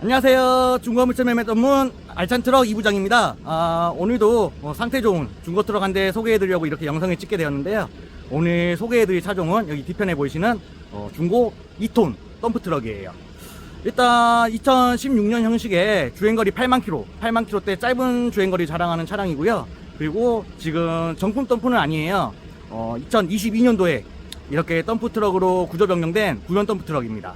안녕하세요. 중고물질 매매 전문 알찬 트럭 이부장입니다. 아, 오늘도 어, 상태 좋은 중고 트럭 한 대 소개해드리려고 이렇게 영상을 찍게 되었는데요. 오늘 소개해드릴 차종은 여기 뒤편에 보이시는 어, 중고 2톤 덤프 트럭이에요. 일단 2016년 형식의 주행거리 8만 킬로, 8만 킬로대 짧은 주행거리 자랑하는 차량이고요. 그리고 지금 정품 덤프는 아니에요. 어, 2022년도에 이렇게 덤프트럭으로 구조 변경된 구현 덤프트럭입니다.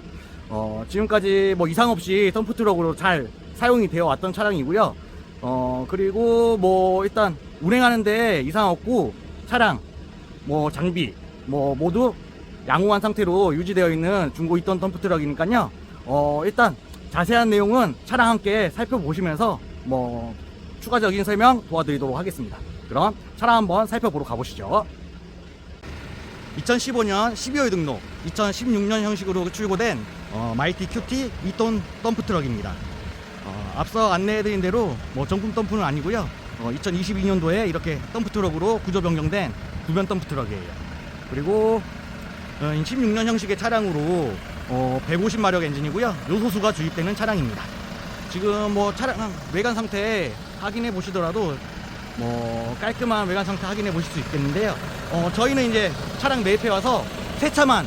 어, 지금까지 뭐 이상 없이 덤프트럭으로 잘 사용이 되어 왔던 차량이고요. 어, 그리고 뭐 일단 운행하는데 이상 없고 차량, 뭐 장비, 뭐 모두 양호한 상태로 유지되어 있는 중고 있던 덤프트럭이니까요. 어, 일단 자세한 내용은 차량 함께 살펴보시면서 뭐 추가적인 설명 도와드리도록 하겠습니다. 그럼 차량 한번 살펴보러 가보시죠. 2015년 12월 등록, 2016년 형식으로 출고된 어, 마이티 큐티 2톤 덤프 트럭입니다. 어, 앞서 안내해드린 대로 뭐 정품 덤프는 아니고요. 어, 2022년도에 이렇게 덤프 트럭으로 구조 변경된 구변 덤프 트럭이에요. 그리고 어, 16년 형식의 차량으로 어, 150마력 엔진이고요. 요소수가 주입되는 차량입니다. 지금 뭐 차량 외관 상태 확인해 보시더라도 뭐 깔끔한 외관 상태 확인해 보실 수 있겠는데요. 어, 저희는 이제 차량 매입해 와서 세차만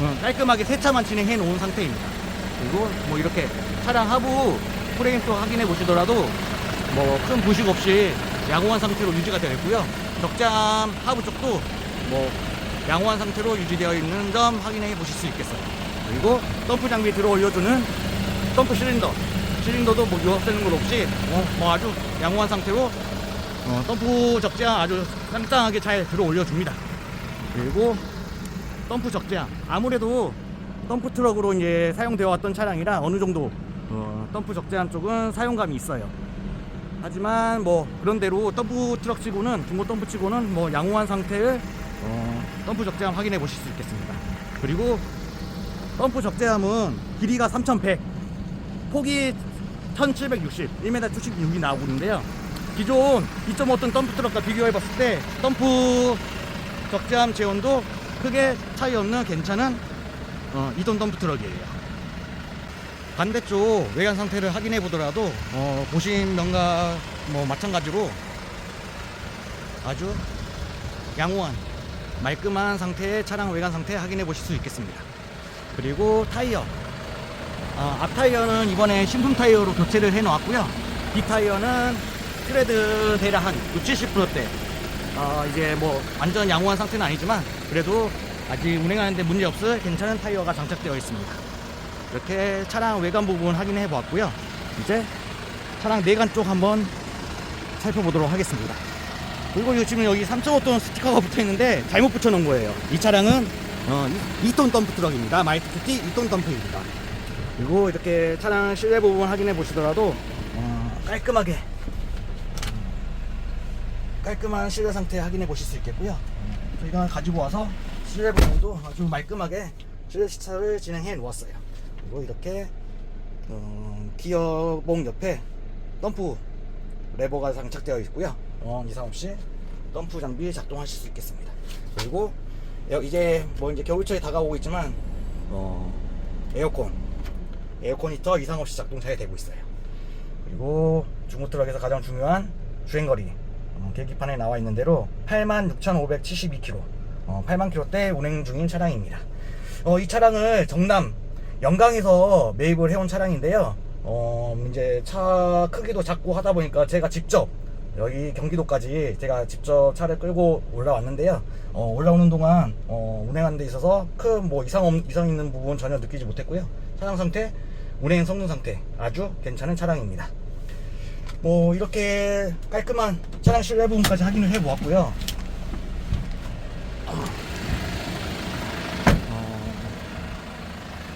어, 깔끔하게 세차만 진행해 놓은 상태입니다. 그리고 뭐 이렇게 차량 하부 프레임 쪽 확인해 보시더라도 뭐 큰 부식 없이 양호한 상태로 유지가 되어 있고요. 적장 하부 쪽도 뭐 양호한 상태로 유지되어 있는 점 확인해 보실 수 있겠어요. 그리고 덤프 장비 들어 올려주는 덤프 실린더 실린더도 뭐 유압되는 것 없이 어, 뭐 아주 양호한 상태로 어, 덤프 적재함 아주 짱짱하게 잘 들어 올려줍니다. 그리고 덤프 적재함 아무래도 덤프 트럭으로 이제 사용되어 왔던 차량이라 어느 정도 어, 덤프 적재함 쪽은 사용감이 있어요. 하지만 뭐 그런대로 덤프 트럭 치고는 중고 덤프 치고는 뭐 양호한 상태의 어, 덤프 적재함 확인해 보실 수 있겠습니다. 그리고 덤프 적재함은 길이가 3100 폭이 1760 1m 76이 나오고 있는데요. 기존 2.5톤 덤프 트럭과 비교해 봤을 때 덤프 적재함 제원도 크게 차이 없는 괜찮은 어, 2톤 덤프 트럭이에요. 반대쪽 외관 상태를 확인해 보더라도 어, 보신 면과 뭐 마찬가지로 아주 양호한 말끔한 상태의 차량 외관 상태 확인해 보실 수 있겠습니다. 그리고 타이어 어, 앞 타이어는 이번에 신품 타이어로 교체를 해 놓았고요. 뒷 타이어는 트레드 대략 한 60, 70%대 어, 이제 뭐 완전 양호한 상태는 아니지만 그래도 아직 운행하는데 문제 없을 괜찮은 타이어가 장착되어 있습니다. 이렇게 차량 외관 부분 확인해 보았고요. 이제 차량 내관 쪽 한번 살펴보도록 하겠습니다. 그리고 지금 여기 3.5톤 스티커가 붙어 있는데 잘못 붙여 놓은 거예요. 이 차량은 어, 2톤 덤프 트럭입니다. 마이트 큐티 2톤 덤프입니다. 그리고 이렇게 차량 실내 부분 확인해 보시더라도 어, 깔끔하게 깔끔한 실내 상태 확인해 보실 수 있겠고요. 저희가 가지고 와서 실내 부분도 아주 말끔하게 실내 시차를 진행해 놓았어요. 그리고 이렇게 어, 기어봉 옆에 덤프 레버가 장착되어 있고요. 어, 이상 없이 덤프 장비 작동하실 수 있겠습니다. 그리고 여- 이제 뭐 이제 겨울철이 다가오고 있지만 어, 에어컨 에어컨 히터 이상 없이 작동 잘 되고 있어요. 그리고 중고 트럭에서 가장 중요한 주행거리 어, 계기판에 나와 있는 대로 86,572km 어, 8만 킬로대 운행 중인 차량입니다. 어, 이 차량을 정남 영광에서 매입을 해온 차량인데요. 어, 이제 차 크기도 작고 하다 보니까 제가 직접 여기 경기도까지 제가 직접 차를 끌고 올라왔는데요. 어, 올라오는 동안 어, 운행하는 데 있어서 큰 뭐 이상 없- 이상 있는 부분 전혀 느끼지 못했고요. 차량 상태, 운행 성능 상태 아주 괜찮은 차량입니다. 뭐 이렇게 깔끔한 차량 실내 부분까지 확인을 해 보았고요. 어,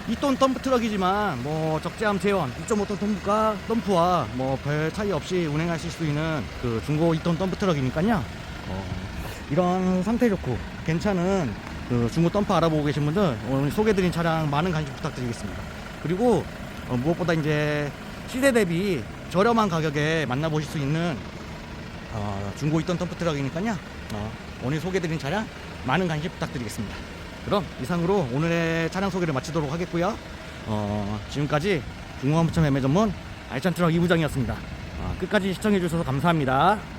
2톤 덤프 트럭이지만 뭐 적재함 제원 2.5톤 덤프가 덤프와 뭐 별 차이 없이 운행하실 수 있는 그 중고 2톤 덤프 트럭이니까요. 어, 이런 상태 좋고 괜찮은 그 중고 덤프 알아보고 계신 분들 오늘 소개드린 차량 많은 관심 부탁드리겠습니다. 그리고 어, 무엇보다 이제 시대 대비 저렴한 가격에 만나보실 수 있는 어, 중고 2톤 덤프 트럭이니까요. 어, 오늘 소개드린 차량 많은 관심 부탁드리겠습니다. 그럼 이상으로 오늘의 차량 소개를 마치도록 하겠고요. 어, 지금까지 중공업부천 매매 전문 알찬트럭 이부장이었습니다. 어, 끝까지 시청해 주셔서 감사합니다.